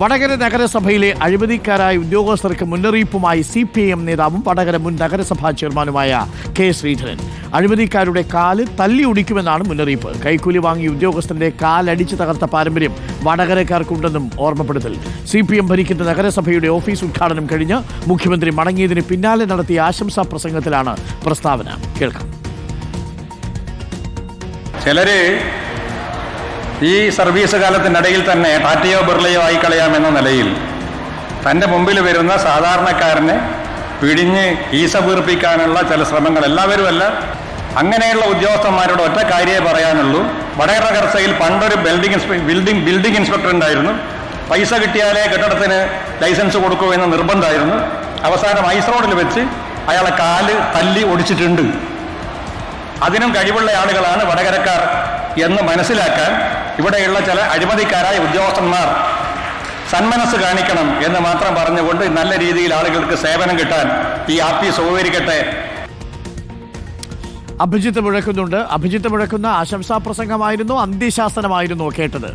വടകര നഗരസഭയിലെ അഴിമതിക്കാരായ ഉദ്യോഗസ്ഥർക്ക് മുന്നറിയിപ്പുമായി സി പി എം നേതാവും വടകര മുൻ നഗരസഭാ ചെയർമാനുമായ കെ ശ്രീധരൻ. അഴിമതിക്കാരുടെ കാൽ തല്ലി ഒടിക്കുമെന്നാണ് മുന്നറിയിപ്പ്. കൈക്കൂലി വാങ്ങിയ ഉദ്യോഗസ്ഥന്റെ കാലടിച്ചു തകർത്ത പാരമ്പര്യം വടകരക്കാർക്കുണ്ടെന്നും ഓർമ്മപ്പെടുത്തൽ. സി പി എം ഭരിക്കുന്ന നഗരസഭയുടെ ഓഫീസ് ഉദ്ഘാടനം കഴിഞ്ഞ് മുഖ്യമന്ത്രി മടങ്ങിയതിന് പിന്നാലെ നടത്തിയ ആശംസാ പ്രസംഗത്തിലാണ് പ്രസ്താവന. കേൾക്കാം. ഈ സർവീസ് കാലത്തിനിടയിൽ തന്നെ ടാറ്റയോ ബിർളയോ ആയിക്കളയാമെന്ന നിലയിൽ തന്റെ മുമ്പിൽ വരുന്ന സാധാരണക്കാരനെ പിടിഞ്ഞ് ഈസ വീർപ്പിക്കാനുള്ള ചില ശ്രമങ്ങൾ എല്ലാവരും അല്ല അങ്ങനെയുള്ള ഉദ്യോഗസ്ഥന്മാരോട് ഒറ്റ കാര്യമേ പറയാനുള്ളൂ. വടകര നഗരസഭയിൽ പണ്ടൊരു ബിൽഡിംഗ് ബിൽഡിംഗ് ബിൽഡിംഗ് ഇൻസ്പെക്ടർ ഉണ്ടായിരുന്നു പൈസ കിട്ടിയാലേ കെട്ടിടത്തിന് ലൈസൻസ് കൊടുക്കൂ എന്ന് നിർബന്ധമായിരുന്നു. അവസാനം ഐസ് റോഡിൽ വെച്ച് അയാളെ കാൽ തല്ലി ഒടിച്ചിട്ടുണ്ട്. അതിനും കഴിവുള്ള ആളുകളാണ് വടകരക്കാർ എന്ന് മനസ്സിലാക്കാൻ ഇവിടെയുള്ള ചില അഴിമതിക്കാരായ ഉദ്യോഗസ്ഥന്മാർ സന്മനസ് കാണിക്കണം എന്ന് മാത്രം പറഞ്ഞുകൊണ്ട് നല്ല രീതിയിൽ ആളുകൾക്ക് സേവനം കിട്ടാൻ ഈ ആപ്പി സൗകര്യക്കട്ടെ. അഭിജിത്ത് മുഴക്കുന്നുണ്ട്. അഭിജിത്ത് മുഴക്കുന്ന ആശംസാ പ്രസംഗമായിരുന്നു അന്ത്യശാസനമായിരുന്നു കേട്ടത്.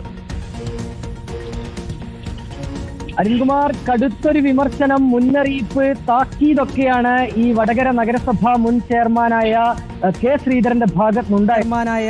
അരുൺകുമാർ കടുത്തൊരു വിമർശനം മുന്നറിയിപ്പ് താക്കീതൊക്കെയാണ് ഈ വടകര നഗരസഭ മുൻ ചെയർമാനായ കെ ശ്രീധരന്റെ ഭാഗത്തുനിന്നുണ്ടായ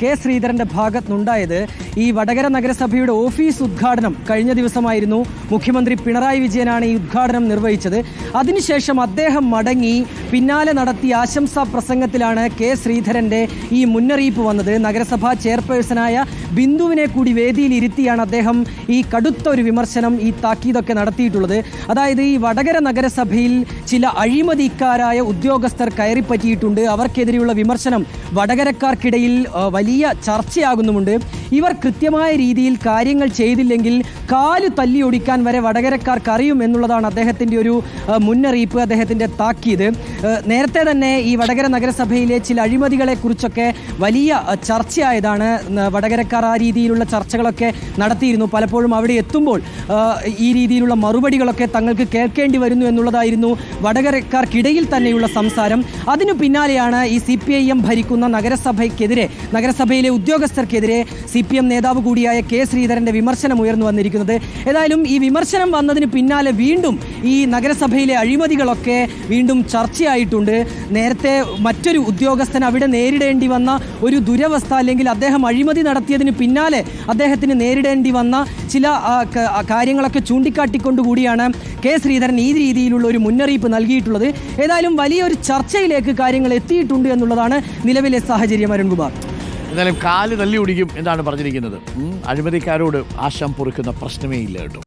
കെ ശ്രീധരന്റെ ഭാഗത്തുനിന്നുണ്ടായത് ഈ വടകര നഗരസഭയുടെ ഓഫീസ് ഉദ്ഘാടനം കഴിഞ്ഞ ദിവസമായിരുന്നു. മുഖ്യമന്ത്രി പിണറായി വിജയനാണ് ഈ ഉദ്ഘാടനം നിർവഹിച്ചത്. അതിനുശേഷം അദ്ദേഹം മടങ്ങി പിന്നാലെ നടത്തിയ ആശംസാ പ്രസംഗത്തിലാണ് കെ ശ്രീധരന്റെ ഈ മുന്നറിയിപ്പ് വന്നത്. നഗരസഭാ ചെയർപേഴ്സണായ ബിന്ദുവിനെ കൂടി വേദിയിൽ ഇരുത്തിയാണ് അദ്ദേഹം ഈ കടുത്ത ഒരു വിമർശനം ഈ താക്കീതൊക്കെ നടത്തിയിട്ടുള്ളത്. അതായത് ഈ വടകര നഗരസഭയിൽ ചില അഴിമതിക്കാരായ ഉദ്യോഗസ്ഥർ കയറിപ്പറ്റിയിട്ടുണ്ട്. അവർക്കെതിരെയുള്ള വിമർശനം വടകരക്കാർക്കിടയിൽ വലിയ ചർച്ചയാകുന്നുമുണ്ട്. ഇവർ കൃത്യമായ രീതിയിൽ കാര്യങ്ങൾ ചെയ്തില്ലെങ്കിൽ കാൽ തല്ലിയൊടിക്കാൻ വരെ വടകരക്കാർക്ക് അറിയും എന്നുള്ളതാണ് അദ്ദേഹത്തിന്റെ ഒരു മുന്നറിയിപ്പ് അദ്ദേഹത്തിന്റെ താക്കീത്. നേരത്തെ തന്നെ ഈ വടകര നഗരസഭയിലെ ചില അഴിമതികളെക്കുറിച്ചൊക്കെ വലിയ ചർച്ചയായതാണ്. വടകരക്കാർ ആ രീതിയിലുള്ള ചർച്ചകളൊക്കെ നടത്തിയിരുന്നു. പലപ്പോഴും അവിടെ എത്തുമ്പോൾ ഈ രീതിയിലുള്ള മറുപടികളൊക്കെ തങ്ങൾക്ക് കേൾക്കേണ്ടി വരുന്നു എന്നുള്ളതായിരുന്നു വടകരക്കാർക്കിടയിൽ തന്നെയുള്ള സംസാരം. അതിനു പിന്നാലെയാണ് ഈ സി ഭരിക്കുന്ന നഗരസഭയ്ക്കെതിരെ നഗരസഭയിലെ ഉദ്യോഗസ്ഥർക്കെതിരെ സി പി എം നേതാവ് കൂടിയായ കെ ശ്രീധരന്റെ വിമർശനം ഉയർന്നു വന്നിരിക്കുന്നത്. ഏതായാലും ഈ വിമർശനം വന്നതിന് പിന്നാലെ വീണ്ടും ഈ നഗരസഭയിലെ അഴിമതികളൊക്കെ വീണ്ടും ചർച്ചയായിട്ടുണ്ട്. നേരത്തെ മറ്റൊരു ഉദ്യോഗസ്ഥൻ അവിടെ നേരിടേണ്ടി വന്ന ഒരു ദുരവസ്ഥ അല്ലെങ്കിൽ അദ്ദേഹം അഴിമതി നടത്തിയതിന് പിന്നാലെ അദ്ദേഹത്തിന് നേരിടേണ്ടി വന്ന ചില കാര്യങ്ങളൊക്കെ ചൂണ്ടിക്കാട്ടിക്കൊണ്ടുകൂടിയാണ് കെ ശ്രീധരൻ ഈ രീതിയിലുള്ള ഒരു മുന്നറിയിപ്പ് നൽകിയിട്ടുള്ളത്. ഏതായാലും വലിയൊരു ചർച്ചയിലേക്ക് കാര്യങ്ങൾ എത്തിയിട്ടുണ്ട് എന്നുള്ളതാണ് നിലവിലെ സാഹചര്യം അരുൺകുമാർ. എന്നാലും കാൽ തല്ലി ഒടിക്കും എന്നാണ് പറഞ്ഞിരിക്കുന്നത്. അഴിമതിക്കാരോട് ആശം പൊറുക്കുന്ന പ്രശ്നമേ ഇല്ല കേട്ടോ.